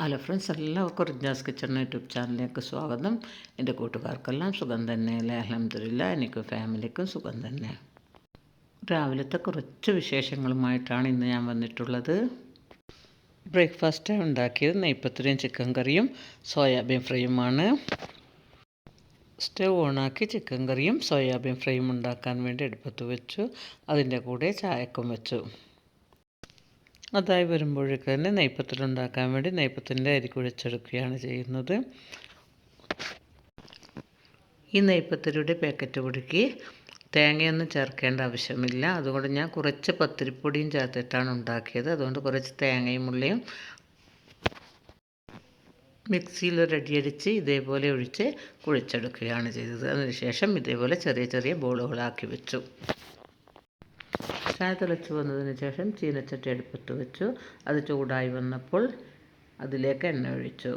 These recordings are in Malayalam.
ഹലോ ഫ്രണ്ട്സ് എല്ലാവർക്കും റിജാസ് കിച്ചൺ യൂട്യൂബ് ചാനലിലേക്ക് സ്വാഗതം. എന്റെ കൂട്ടുകാർക്കെല്ലാം സുഖം തന്നെ അല്ലേ? അലഹമില്ല എനിക്ക് ഫാമിലിക്കും സുഖം തന്നെ. രാവിലത്തെ കുറച്ച് വിശേഷങ്ങളുമായിട്ടാണ് ഇന്ന് ഞാൻ വന്നിട്ടുള്ളത്. ബ്രേക്ക്ഫാസ്റ്റ് ഉണ്ടാക്കിയത് നെയ്പ്പത്തിരിയും ചിക്കൻ കറിയും സോയാബീൻ ഫ്രൈയുമാണ്. സ്റ്റവ് ഓണാക്കി ചിക്കൻ കറിയും സോയാബീൻ ഫ്രൈയും ഉണ്ടാക്കാൻ വേണ്ടി എടുപ്പത്ത് വെച്ചു. അതിന്റെ കൂടെ ചായക്കും വെച്ചു. അതായി വരുമ്പോഴേക്ക് തന്നെ നെയ്പ്പത്തിലുണ്ടാക്കാൻ വേണ്ടി നെയ്പ്പത്തിന്റെ അരി കുഴച്ചെടുക്കുകയാണ് ചെയ്യുന്നത്. ഈ നെയ്പ്പത്തിരിയുടെ പാക്കറ്റ് പൊടിക്ക് തേങ്ങയൊന്നും ചേർക്കേണ്ട ആവശ്യമില്ല. അതുകൊണ്ട് ഞാൻ കുറച്ച് പത്തിരിപ്പൊടിയും ചേർത്തിട്ടാണ് ഉണ്ടാക്കിയത്. അതുകൊണ്ട് കുറച്ച് തേങ്ങയും ഉള്ളിയും മിക്സിയിൽ ഒരടിയടിച്ച് ഇതേപോലെ ഒഴിച്ച് കുഴിച്ചെടുക്കുകയാണ് ചെയ്തത്. അതിനുശേഷം ഇതേപോലെ ചെറിയ ചെറിയ ബോളുകളാക്കി വെച്ചു. ചായ തിളച്ച് വന്നതിന് ശേഷം ചീനച്ചട്ടി അടുപ്പത്ത് വെച്ചു. അത് ചൂടായി വന്നപ്പോൾ അതിലേക്ക് എണ്ണ ഒഴിച്ചു.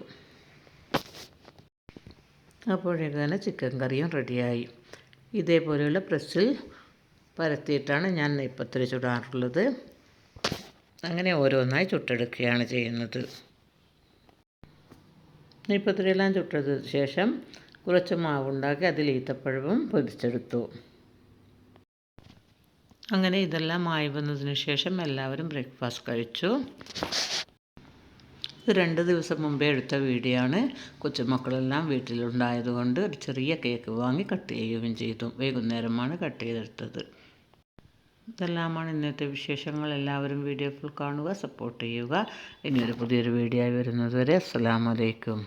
അപ്പോഴേക്കാണ് ചിക്കൻ കറിയും റെഡിയായി. ഇതേപോലെയുള്ള പ്രസ്സിൽ പരത്തിയിട്ടാണ് ഞാൻ നെയ്പ്പത്തിരി ചുടാറുള്ളത്. അങ്ങനെ ഓരോന്നായി ചുട്ടെടുക്കുകയാണ് ചെയ്യുന്നത്. നെയ്പ്പത്തിരിയെല്ലാം ചുട്ടതിന് ശേഷം കുറച്ച് മാവുണ്ടാക്കി അതിൽ ഈത്തപ്പഴവും പൊതിച്ചെടുത്തു അങ്ങനെ ഇതെല്ലാം ആയി വന്നതിന് ശേഷം എല്ലാവരും ബ്രേക്ക്ഫാസ്റ്റ് കഴിച്ചു. ഇത് രണ്ട് ദിവസം മുമ്പേ എടുത്ത വീഡിയോ ആണ് കൊച്ചുമക്കളെല്ലാം വീട്ടിലുണ്ടായതുകൊണ്ട് ഒരു ചെറിയ കേക്ക് വാങ്ങി കട്ട് ചെയ്യുകയും ചെയ്തു. വൈകുന്നേരമാണ് കട്ട് ചെയ്തെടുത്തത്. ഇതെല്ലാമാണ് ഇന്നത്തെ വിശേഷങ്ങൾ. എല്ലാവരും വീഡിയോ ഫുൾ കാണുക സപ്പോർട്ട് ചെയ്യുക. ഇനിയൊരു പുതിയൊരു വീഡിയോ ആയി വരുന്നതുവരെ അസ്സാം വലൈക്കും